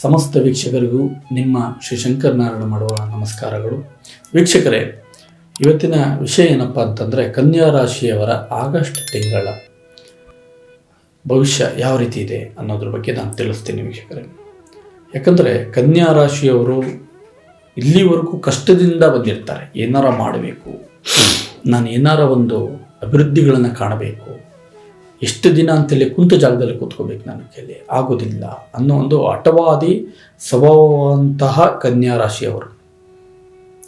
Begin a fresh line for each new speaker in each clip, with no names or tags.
ಸಮಸ್ತ ವೀಕ್ಷಕರಿಗೂ ನಿಮ್ಮ ಶ್ರೀ ಶಂಕರನಾರಾಯಣ ಮಾಡುವ ನಮಸ್ಕಾರಗಳು. ವೀಕ್ಷಕರೇ, ಇವತ್ತಿನ ವಿಷಯ ಏನಪ್ಪ ಅಂತಂದರೆ ಕನ್ಯಾ ರಾಶಿಯವರ ಆಗಸ್ಟ್ ತಿಂಗಳ ಭವಿಷ್ಯ ಯಾವ ರೀತಿ ಇದೆ ಅನ್ನೋದ್ರ ಬಗ್ಗೆ ನಾನು ತಿಳಿಸ್ತೀನಿ ವೀಕ್ಷಕರೇ. ಯಾಕಂದರೆ ಕನ್ಯಾ ರಾಶಿಯವರು ಇಲ್ಲಿವರೆಗೂ ಕಷ್ಟದಿಂದ ಬಂದಿರ್ತಾರೆ. ಏನಾರ ಮಾಡಬೇಕು. ನಾನು ಏನಾರ ಒಂದು ಅಭಿವೃದ್ಧಿಗಳನ್ನು ಕಾಣಬೇಕು. ಎಷ್ಟು ದಿನ ಅಂತೇಳಿ ಕುಂತ ಜಾಗದಲ್ಲಿ ಕೂತ್ಕೋಬೇಕು ನನ್ನ ಕೈಲಿ ಆಗೋದಿಲ್ಲ. ಅನ್ನೋ ಒಂದು ಹಠವಾದಿ ಸ್ವಭಾವಂತಹ ಕನ್ಯಾ ರಾಶಿಯವರು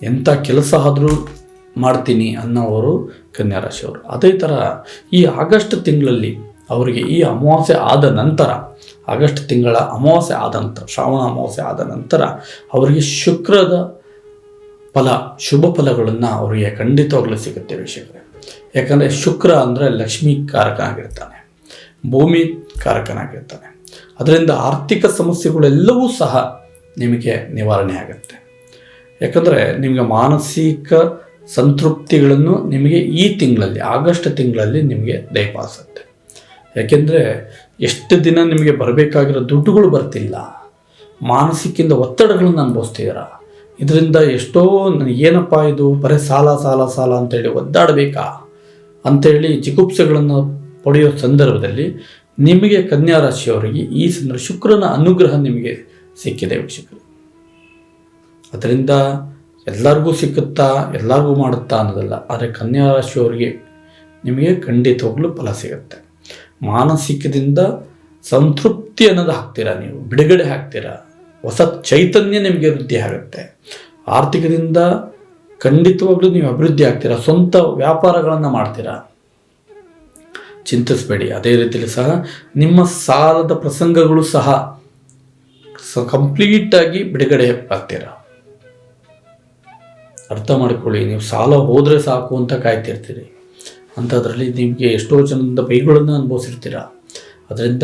ಎಂಥ ಕೆಲಸ ಆದರೂ ಮಾಡ್ತೀನಿ ಅನ್ನೋವರು ಕನ್ಯಾ ರಾಶಿಯವರು ಅದೇ ಥರ ಈ ಆಗಸ್ಟ್ ತಿಂಗಳಲ್ಲಿ ಅವರಿಗೆ ಈ ಅಮಾವಾಸ್ಯೆ ಆದ ನಂತರ, ಆಗಸ್ಟ್ ತಿಂಗಳ ಅಮಾವಾಸ್ಯೆ ಆದ ನಂತರ, ಶ್ರಾವಣ ಅಮಾವಾಸ್ಯೆ ಆದ ನಂತರ ಅವರಿಗೆ ಶುಕ್ರದ ಫಲ, ಶುಭ ಫಲಗಳನ್ನು ಅವರಿಗೆ ಖಂಡಿತವಾಗ್ಲೂ ಸಿಗುತ್ತೆ ವೀಕ್ಷಕರೇ. ಯಾಕಂದರೆ ಶುಕ್ರ ಅಂದರೆ ಲಕ್ಷ್ಮೀ ಕಾರಕನಾಗಿರ್ತಾನೆ ಭೂಮಿ ಕಾರಕನಾಗಿರ್ತಾನೆ. ಅದರಿಂದ ಆರ್ಥಿಕ ಸಮಸ್ಯೆಗಳೆಲ್ಲವೂ ಸಹ ನಿಮಗೆ ನಿವಾರಣೆ ಆಗುತ್ತೆ. ಯಾಕಂದರೆ ನಿಮಗೆ ಮಾನಸಿಕ ಸಂತೃಪ್ತಿಗಳನ್ನು ನಿಮಗೆ ಈ ತಿಂಗಳಲ್ಲಿ, ಆಗಸ್ಟ್ ತಿಂಗಳಲ್ಲಿ ನಿಮಗೆ ದಯಪಾಲಿಸುತ್ತೆ ಯಾಕೆಂದರೆ ಎಷ್ಟು ದಿನ ನಿಮಗೆ ಬರಬೇಕಾಗಿರೋ ದುಡ್ಡುಗಳು ಬರ್ತಿಲ್ಲ. ಮಾನಸಿಕಿಂದ ಒತ್ತಡಗಳನ್ನು ಅನುಭವಿಸ್ತೀರ ಇದರಿಂದ ಎಷ್ಟೋ ನನಗೆ ಏನಪ್ಪ ಇದು? ಬರೀ ಸಾಲ ಸಾಲ ಸಾಲ ಅಂತೇಳಿ ಒದ್ದಾಡಬೇಕಾ? ಅಂತೇಳಿ ಜಿಗುಪ್ಸೆಗಳನ್ನು ಪಡೆಯೋ ಸಂದರ್ಭದಲ್ಲಿ ನಿಮಗೆ ಕನ್ಯಾ ರಾಶಿಯವರಿಗೆ ಈ ಸಂದರ್ಭ ಶುಕ್ರನ ಅನುಗ್ರಹ ನಿಮಗೆ ಸಿಕ್ಕಿದೆ ವೀಕ್ಷಕರು. ಅದರಿಂದ ಎಲ್ಲರಿಗೂ ಸಿಕ್ಕುತ್ತಾ, ಎಲ್ಲರಿಗೂ ಮಾಡುತ್ತಾ ಅನ್ನೋದಲ್ಲ, ಆದರೆ ಕನ್ಯಾ ರಾಶಿಯವರಿಗೆ ನಿಮಗೆ ಖಂಡಿತವಾಗ್ಲೂ ಫಲ ಸಿಗುತ್ತೆ. ಮಾನಸಿಕದಿಂದ ಸಂತೃಪ್ತಿ ಅನ್ನೋದು ಹಾಕ್ತೀರಾ ನೀವು? ಬಿಡುಗಡೆ ಹಾಕ್ತೀರಾ? ಹೊಸ ಚೈತನ್ಯ ನಿಮಗೆ ವೃದ್ಧಿ ಆಗುತ್ತೆ. ಆರ್ಥಿಕದಿಂದ ಖಂಡಿತವಾಗ್ಲೂ ನೀವು ಅಭಿವೃದ್ಧಿ ಆಗ್ತೀರಾ? ಸ್ವಂತ ವ್ಯಾಪಾರಗಳನ್ನು ಮಾಡ್ತೀರಾ? ಚಿಂತಿಸಬೇಡಿ. ಅದೇ ರೀತಿಯಲ್ಲಿ ಸಹ ನಿಮ್ಮ ಸಾಲದ ಪ್ರಸಂಗಗಳು ಸಹ ಕಂಪ್ಲೀಟಾಗಿ ಬಿಡುಗಡೆ ಆಗ್ತೀರಾ? ಅರ್ಥ ಮಾಡಿಕೊಳ್ಳಿ. ನೀವು ಸಾಲ ಹೋದರೆ ಸಾಕು ಅಂತ ಕಾಯ್ತಿರ್ತೀರಿ. ಅಂಥದ್ರಲ್ಲಿ ನಿಮಗೆ ಎಷ್ಟೋ ಜನದಿಂದ ಬೈಗಳನ್ನು ಅನುಭವಿಸಿರ್ತೀರ? ಅದರಿಂದ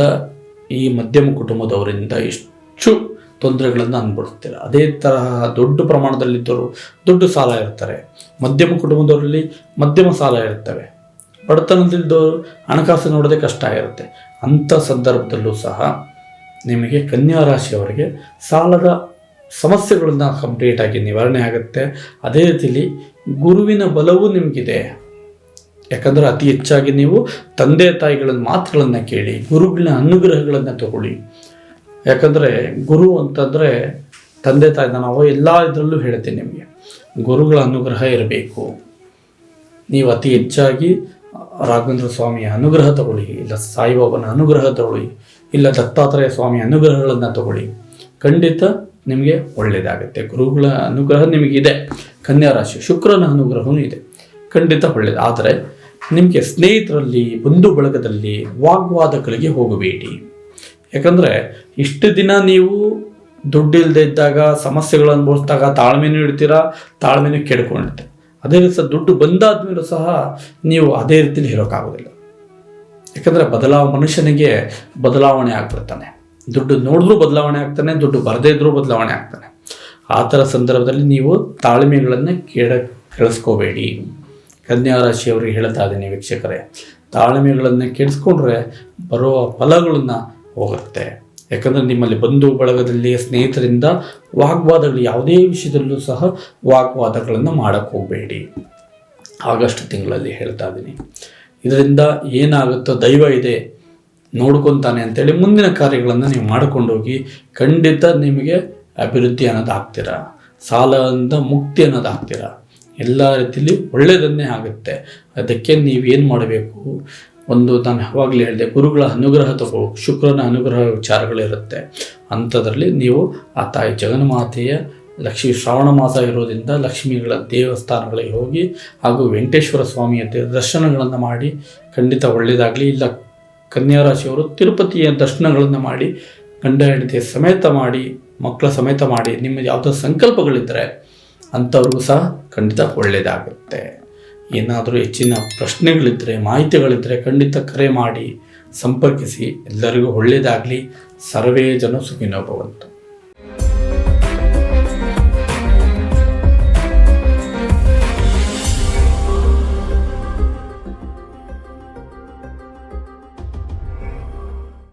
ಈ ಮಧ್ಯಮ ಕುಟುಂಬದವರಿಂದ ಎಷ್ಟು ತೊಂದರೆಗಳನ್ನು ಅನುಭವಿಸ್ತೀರ? ಅದೇ ತರಹ ದೊಡ್ಡ ಪ್ರಮಾಣದಲ್ಲಿದ್ದವರು ದೊಡ್ಡ ಸಾಲ ಇರ್ತಾರೆ. ಮಧ್ಯಮ ಕುಟುಂಬದವರಲ್ಲಿ ಮಧ್ಯಮ ಸಾಲ ಇರ್ತವೆ. ಬಡತನದಲ್ಲಿದ್ದವರು ಹಣಕಾಸು ನೋಡೋದೇ ಕಷ್ಟ ಆಗಿರುತ್ತೆ. ಅಂಥ ಸಂದರ್ಭದಲ್ಲೂ ಸಹ ನಿಮಗೆ ಕನ್ಯಾ ರಾಶಿಯವರಿಗೆ ಸಾಲದ ಸಮಸ್ಯೆಗಳನ್ನು ಕಂಪ್ಲೀಟಾಗಿ ನಿವಾರಣೆ ಆಗುತ್ತೆ. ಅದೇ ರೀತಿಯಲ್ಲಿ ಗುರುವಿನ ಬಲವೂ ನಿಮಗಿದೆ. ಯಾಕಂದರೆ ಅತಿ ಹೆಚ್ಚಾಗಿ ನೀವು ತಂದೆ ತಾಯಿಗಳ ಮಾತುಗಳನ್ನು ಕೇಳಿ ಗುರುಗಳ ಅನುಗ್ರಹಗಳನ್ನು ತಗೊಳ್ಳಿ. ಯಾಕಂದರೆ ಗುರು ಅಂತಂದರೆ ತಂದೆ ತಾಯಿ ನಾವು ಎಲ್ಲ ಇದರಲ್ಲೂ ಹೇಳ್ತೀನಿ ನಿಮಗೆ. ಗುರುಗಳ ಅನುಗ್ರಹ ಇರಬೇಕು. ನೀವು ಅತಿ ಹೆಚ್ಚಾಗಿ ರಾಘವೇಂದ್ರ ಸ್ವಾಮಿಯ ಅನುಗ್ರಹ ತಗೊಳ್ಳಿ, ಇಲ್ಲ ಸಾಯಿಬಾಬನ ಅನುಗ್ರಹ ತಗೊಳ್ಳಿ, ಇಲ್ಲ ದತ್ತಾತ್ರೇಯ ಸ್ವಾಮಿಯ ಅನುಗ್ರಹಗಳನ್ನು ತಗೊಳ್ಳಿ. ಖಂಡಿತ ನಿಮಗೆ ಒಳ್ಳೆಯದಾಗುತ್ತೆ ಗುರುಗಳ ಅನುಗ್ರಹ ನಿಮಗಿದೆ. ಕನ್ಯಾ ರಾಶಿ, ಶುಕ್ರನ ಅನುಗ್ರಹವೂ ಇದೆ. ಖಂಡಿತ ಒಳ್ಳೆಯದು ಆದರೆ ನಿಮಗೆ ಸ್ನೇಹಿತರಲ್ಲಿ, ಬಂಧು ಬಳಗದಲ್ಲಿ ವಾಗ್ವಾದಗಳಿಗೆ ಹೋಗಬೇಡಿ. ಯಾಕಂದರೆ ಇಷ್ಟು ದಿನ ನೀವು ದುಡ್ಡಿಲ್ಲದೆ ಇದ್ದಾಗ ಸಮಸ್ಯೆಗಳು ಅನುಭವಿಸಿದಾಗ ತಾಳ್ಮೆನೂ ಇಡ್ತೀರಾ, ತಾಳ್ಮೆನೂ ಕೆಡ್ಕೊಂಡಿರ್ತೀರ. ಅದೇ ರೀತಿ ಸಹ ದುಡ್ಡು ಬಂದಾದ್ಮೇಲೂ ಸಹ ನೀವು ಅದೇ ರೀತಿಲಿ ಹೇಳೋಕ್ಕಾಗೋದಿಲ್ಲ. ಯಾಕಂದರೆ ಬದಲಾವ ಮನುಷ್ಯನಿಗೆ ಬದಲಾವಣೆ ಆಗ್ಬಿಡ್ತಾನೆ. ದುಡ್ಡು ನೋಡಿದ್ರೂ ಬದಲಾವಣೆ ಆಗ್ತಾನೆ, ದುಡ್ಡು ಬರದೇ ಇದ್ರೂ ಬದಲಾವಣೆ ಆಗ್ತಾನೆ. ಆ ಥರ ಸಂದರ್ಭದಲ್ಲಿ ನೀವು ತಾಳ್ಮೆಗಳನ್ನು ಕೇಳ, ಕೇಳಿಸ್ಕೋಬೇಡಿ. ಕನ್ಯಾ ರಾಶಿಯವರಿಗೆ ಹೇಳ್ತಾ ಇದ್ದೀನಿ ವೀಕ್ಷಕರೇ, ತಾಳ್ಮೆಗಳನ್ನು ಕೇಳಿಸ್ಕೊಂಡ್ರೆ ಬರುವ ಫಲಗಳನ್ನು ಹೋಗುತ್ತೆ. ಯಾಕಂದರೆ ನಿಮ್ಮಲ್ಲಿ ಬಂಧು ಬಳಗದಲ್ಲಿ ಸ್ನೇಹಿತರಿಂದ ವಾಗ್ವಾದಗಳು ಯಾವುದೇ ವಿಷಯದಲ್ಲೂ ಸಹ ವಾಗ್ವಾದಗಳನ್ನು ಮಾಡೋಕ್ಕೆ ಹೋಗಬೇಡಿ. ಆಗಸ್ಟ್ ತಿಂಗಳಲ್ಲಿ ಹೇಳ್ತಾ ಇದ್ದೀನಿ. ಇದರಿಂದ ಏನಾಗುತ್ತೋ ದೈವ ಇದೆ, ನೋಡ್ಕೊತಾನೆ ಅಂತೇಳಿ ಮುಂದಿನ ಕಾರ್ಯಗಳನ್ನು ನೀವು ಮಾಡ್ಕೊಂಡೋಗಿ ಖಂಡಿತ ನಿಮಗೆ ಅಭಿವೃದ್ಧಿ ಅನ್ನೋದು ಆಗ್ತೀರಾ? ಸಾಲದಿಂದ ಮುಕ್ತಿ ಅನ್ನೋದು ಆಗ್ತೀರಾ? ಎಲ್ಲ ರೀತಿಯಲ್ಲಿ ಒಳ್ಳೆಯದನ್ನೇ ಆಗುತ್ತೆ. ಅದಕ್ಕೆ ನೀವೇನು ಮಾಡಬೇಕು? ಒಂದು ನಾನು ಯಾವಾಗಲೇ ಹೇಳಿದೆ, ಗುರುಗಳ ಅನುಗ್ರಹ ತಗೋ, ಶುಕ್ರನ ಅನುಗ್ರಹ ವಿಚಾರಗಳಿರುತ್ತೆ. ಅಂಥದ್ರಲ್ಲಿ ನೀವು ಆ ತಾಯಿ ಜಗನ್ಮಾತೆಯ ಲಕ್ಷ್ಮೀ ಶ್ರಾವಣ ಮಾಸ ಇರೋದ್ರಿಂದ ಲಕ್ಷ್ಮಿಗಳ ದೇವಸ್ಥಾನಗಳಿಗೆ ಹೋಗಿ ಹಾಗೂ ವೆಂಕಟೇಶ್ವರ ಸ್ವಾಮಿಯ ದರ್ಶನಗಳನ್ನು ಮಾಡಿ, ಖಂಡಿತ ಒಳ್ಳೆಯದಾಗಲಿ ಇಲ್ಲ ಕನ್ಯಾ ರಾಶಿಯವರು ತಿರುಪತಿಯ ದರ್ಶನಗಳನ್ನು ಮಾಡಿ ಗಂಡ ಹೆಂಡತಿ ಸಮೇತ ಮಾಡಿ, ಮಕ್ಕಳ ಸಮೇತ ಮಾಡಿ ನಿಮ್ಮ ಯಾವುದೋ ಸಂಕಲ್ಪಗಳಿದ್ದರೆ ಅಂಥವ್ರಿಗೂ ಸಹ ಖಂಡಿತ ಒಳ್ಳೆಯದಾಗುತ್ತೆ ಏನಾದರೂ ಹೆಚ್ಚಿನ ಪ್ರಶ್ನೆಗಳಿದ್ದರೆ ಮಾಹಿತಿಗಳಿದ್ದರೆ ಖಂಡಿತ ಕರೆ ಮಾಡಿ ಸಂಪರ್ಕಿಸಿ. ಎಲ್ಲರಿಗೂ ಒಳ್ಳೆಯದಾಗಲಿ ಸರ್ವೇ ಜನ ಸುಖಿನೋ ಭವಂತು